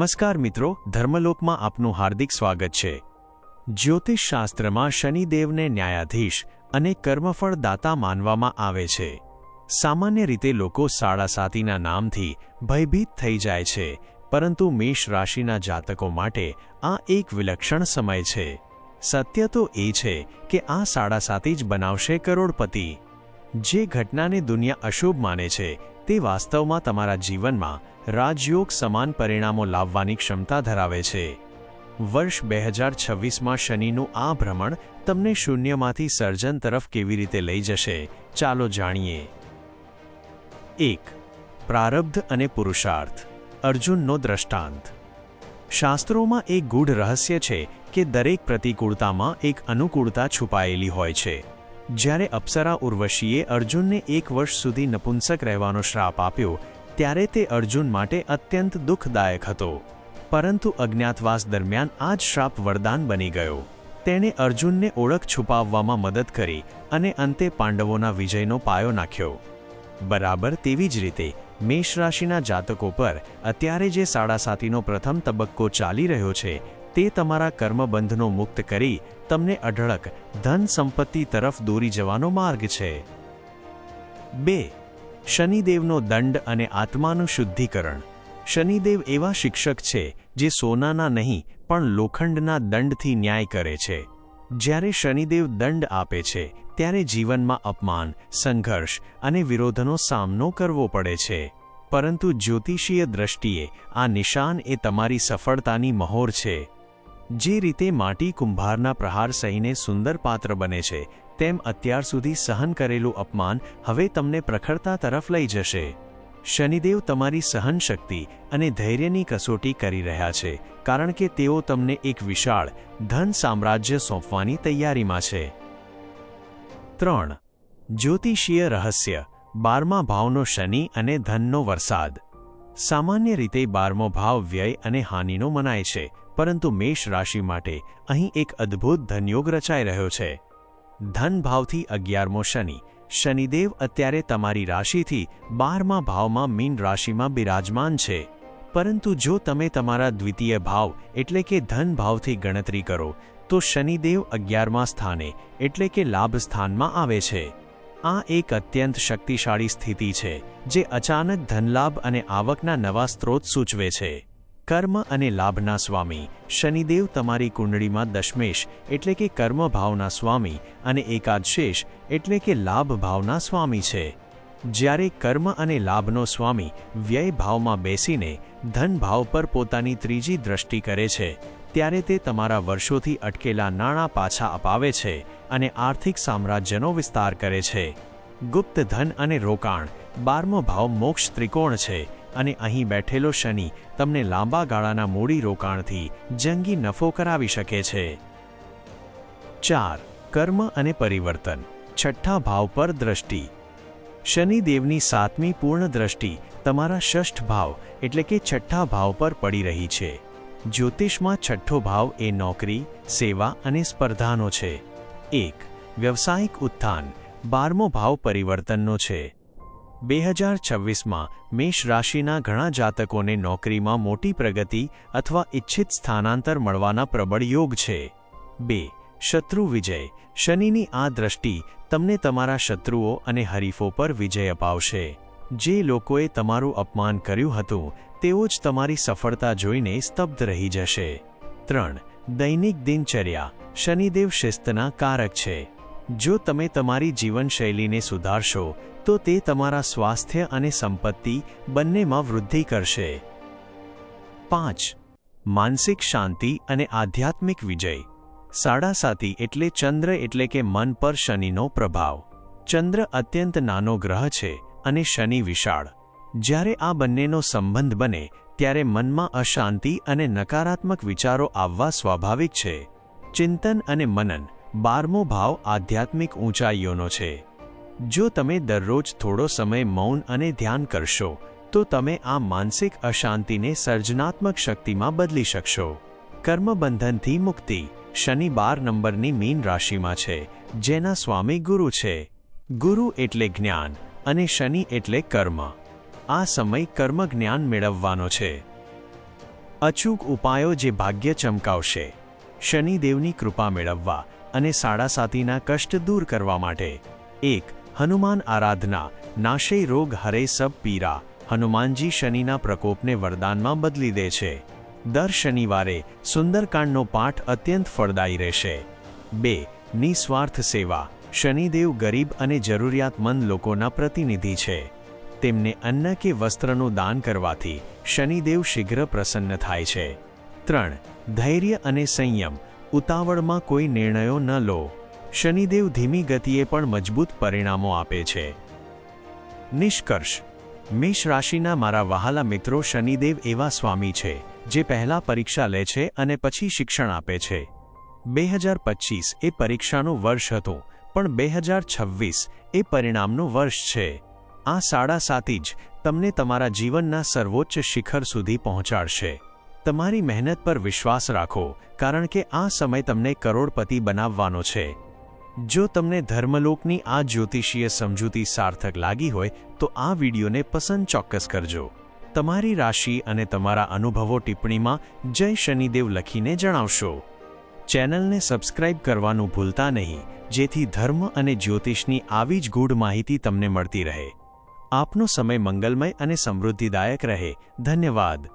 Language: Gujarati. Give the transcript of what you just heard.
નમસ્કાર મિત્રો, ધર્મલોકમાં આપનું હાર્દિક સ્વાગત છે. જ્યોતિષ શાસ્ત્રમાં શનિદેવને ન્યાયાધીશ અને કર્મફળદાતા માનવામાં આવે છે. સામાન્ય રીતે લોકો સાડા સાતીના નામથી ભયભીત થઈ જાય છે, પરંતુ મેષ રાશિના જાતકો માટે આ એક વિલક્ષણ સમય છે. સત્ય તો એ છે કે આ સાડા સાતી જ બનાવશે કરોડપતિ. જે ઘટનાને દુનિયા અશુભ માને છે તે વાસ્તવમાં તમારા જીવનમાં રાજયોગ સમાન પરિણામો લાવવાની ક્ષમતા ધરાવે છે. વર્ષ બે હજાર છવ્વીસમાં શનિનું આ ભ્રમણ તમને શૂન્યમાંથી સર્જન તરફ કેવી રીતે લઈ જશે, ચાલો જાણીએ. એક, પ્રારબ્ધ અને પુરુષાર્થ. અર્જુનનો દ્રષ્ટાંત. શાસ્ત્રોમાં એક ગૂઢ રહસ્ય છે કે દરેક પ્રતિકૂળતામાં એક અનુકૂળતા છુપાયેલી હોય છે. જ્યારે અપ્સરા ઉર્વશીએ અર્જુનને એક વર્ષ સુધી નપુંસક રહેવાનો શ્રાપ આપ્યો, ત્યારે તે અર્જુન માટે અત્યંત દુઃખદાયક હતો. પરંતુ અજ્ઞાતવાસ દરમિયાન આ જ શ્રાપ વરદાન બની ગયો. તેણે અર્જુનને ઓળખ છુપાવવામાં મદદ કરી અને અંતે પાંડવોના વિજયનો પાયો નાખ્યો. બરાબર તેવી જ રીતે મેષ રાશિના જાતકો પર અત્યારે જે સાડાસાતીનો પ્રથમ તબક્કો ચાલી રહ્યો છે તે તમારા કર્મબંધનો મુક્ત કરી તમને અઢળક ધન સંપત્તિ તરફ દોરી જવાનો માર્ગ છે. બે. શનિદેવનો દંડ અને આત્માનું શુદ્ધિકરણ. શનિદેવ એવા શિક્ષક છે જે સોનાના નહીં, પણ લોખંડના દંડથી ન્યાય કરે છે. જ્યારે શનિદેવ દંડ આપે છે, ત્યારે જીવનમાં અપમાન, સંઘર્ષ અને વિરોધનો સામનો કરવો પડે છે. પરંતુ જ્યોતિષીય દ્રષ્ટિએ આ નિશાન એ તમારી સફળતાની મહોર છે. જે રીતે માટી કુંભારના પ્રહાર સહીને સુંદર પાત્ર બને છે, તેમ અત્યાર સુધી સહન કરેલું અપમાન હવે તમને પ્રખરતા તરફ લઈ જશે. શનિદેવ તમારી સહનશક્તિ અને ધૈર્યની કસોટી કરી રહ્યા છે, કારણ કે તેઓ તમને એક વિશાળ, ધન સામ્રાજ્ય સોંપવાની તૈયારીમાં છે. ત્રણ. જ્યોતિષીય રહસ્ય, બારમા ભાવનો શનિ અને ધનનો વરસાદ. સામાન્ય રીતે બારમો ભાવ વ્યય અને હાનિનો મનાય છે પરંતુ મેષ રાશિ માટે અહીં એક અદ્ભુત ધનયોગ રચાઈ રહ્યો છે. ધન ભાવથી અગિયારમો શનિ. શનિદેવ અત્યારે તમારી રાશિથી બારમા ભાવમાં મીન રાશિમાં બિરાજમાન છે. પરંતુ જો તમે તમારા દ્વિતીય ભાવ એટલે કે ધન ભાવથી ગણતરી કરો, તો શનિદેવ અગિયારમા સ્થાને એટલે કે લાભ સ્થાનમાં આવે છે. આ એક અત્યંત શક્તિશાળી સ્થિતિ છે, જે અચાનક ધનલાભ અને આવકના નવા સ્ત્રોત સૂચવે છે. કર્મ અને લાભના સ્વામી. શનિદેવ તમારી કુંડળીમાં દશમેશ એટલે કે કર્મ ભાવના સ્વામી અને એકાદશેષ એટલે કે લાભ ભાવના સ્વામી છે. જ્યારે કર્મ અને લાભનો સ્વામી વ્યય ભાવમાં બેસીને ધન ભાવ પર પોતાની ત્રીજી દ્રષ્ટિ કરે છે, ત્યારે તે તમારા વર્ષોથી અટકેલા નાણાં પાછા અપાવે છે અને આર્થિક સામ્રાજ્યનો વિસ્તાર કરે છે. ગુપ્ત ધન અને રોકાણ. બારમો ભાવ મોક્ષ ત્રિકોણ છે અને અહીં બેઠેલો શનિ તમને લાંબા ગાળાના મૂડી રોકાણથી જંગી નફો કરાવી શકે છે. ચાર, કર્મ અને પરિવર્તન. છઠ્ઠા ભાવ પર દ્રષ્ટિ. શનિદેવની સાતમી પૂર્ણ દ્રષ્ટિ તમારા ષષ્ઠ ભાવ એટલે કે છઠ્ઠા ભાવ પર પડી રહી છે. જ્યોતિષમાં છઠ્ઠો ભાવ એ નોકરી, સેવા અને સ્પર્ધાનો છે. એક, વ્યવસાયિક ઉત્થાન. બારમો ભાવ પરિવર્તનનો છે. બે હજાર છવ્વીસમાં મેષ રાશિના ઘણા જાતકોને નોકરીમાં મોટી પ્રગતિ અથવા ઇચ્છિત સ્થાનાંતર મળવાના પ્રબળ યોગ છે. બે, શત્રુ વિજય. શનિની આ દ્રષ્ટિ તમને તમારા શત્રુઓ અને હરીફો પર વિજય અપાવશે. જે લોકોએ તમારું અપમાન કર્યું હતું, તેઓ જ તમારી સફળતા જોઈને સ્તબ્ધ રહી જશે. ત્રણ, દૈનિક દિનચર્યા. શનિદેવ શિસ્તના કારક છે. જો તમે તમારી જીવનશૈલીને સુધારશો તો તે તમારા સ્વાસ્થ્ય અને સંપત્તિ બંનેમાં વૃદ્ધિ કરશે. પાંચ. માનસિક શાંતિ અને આધ્યાત્મિક વિજય. સાડાસાતી એટલે ચંદ્ર એટલે કે મન પર શનિનો પ્રભાવ. ચંદ્ર અત્યંત નાનો ગ્રહ છે અને શનિ વિશાળ. જ્યારે આ બંનેનો સંબંધ બને, ત્યારે મનમાં અશાંતિ અને નકારાત્મક વિચારો આવવા સ્વાભાવિક છે. ચિંતન અને મનન, બારમો ભાવ આધ્યાત્મિક ઊંચાઈઓનો છે. જો તમે દરરોજ થોડો સમય મૌન અને ધ્યાન કરશો, તો તમે આ માનસિક અશાંતિને સર્જનાત્મક શક્તિમાં બદલી શકશો. કર્મબંધનથી મુક્તિ શનિ બાર નંબરની મીન રાશિમાં છે, જેના સ્વામી ગુરુ છે. ગુરુ એટલે જ્ઞાન અને શનિ એટલે કર્મ. આ સમય કર્મ જ્ઞાન મેળવવાનો છે. અચૂક ઉપાયો જે ભાગ્ય ચમકાવશે. શનિદેવની કૃપા મેળવવા અને સાડાસાતીના કષ્ટ દૂર કરવા માટે. એક હનુમાન આરાધના, નાશે રોગ હરે સબ પીરા, હનુમાનજી શનિના પ્રકોપને વરદાનમાં બદલી દે છે. દર શનિવારે સુંદરકાંડનો પાઠ અત્યંત ફળદાયી રહેશે. બે, નિસ્વાર્થ સેવા, શનિદેવ ગરીબ અને જરૂરિયાતમંદ લોકોના પ્રતિનિધિ છે. તેમને અન્ન કે વસ્ત્રનું દાન કરવાથી શનિદેવ શીઘ્ર પ્રસન્ન થાય છે. ત્રણ, ધૈર્ય અને સંયમ, ઉતાવળમાં કોઈ નિર્ણયો ન લો. શનિદેવ ધીમી ગતિએ પણ મજબૂત પરિણામો આપે છે. નિષ્કર્ષ. મેષ રાશિના મારા વહાલા મિત્રો શનિદેવ એવા સ્વામી છે, જે પહેલા પરીક્ષા લે છે અને પછી શિક્ષણ આપે છે. બે હજાર પચીસ એ પરીક્ષાનું વર્ષ હતું, પણ બે હજાર છવ્વીસ એ પરિણામનું વર્ષ છે. આ સાડા સાતી જ તમને તમારા જીવનના સર્વોચ્ચ શિખર સુધી પહોંચાડશે. તમારી મહેનત પર વિશ્વાસ રાખો, કારણ કે આ સમય તમને કરોડપતિ બનાવવાનો છે. જો તમને ધર્મલોકની આ જ્યોતિષીય સમજૂતી સાર્થક લાગી હોય, તો આ વિડીયોને પસંદ ચોક્કસ કરજો. તમારી રાશિ અને તમારા અનુભવો ટિપ્પણીમાં જય શનિદેવ લખીને જણાવશો. ચેનલને સબસ્ક્રાઇબ કરવાનું ભૂલતા નહીં, જેથી ધર્મ અને જ્યોતિષની આવી જ ગૂઢ માહિતી તમને મળતી રહે. આપનો સમય મંગલમય અને સમૃદ્ધિદાયક રહે. ધન્યવાદ.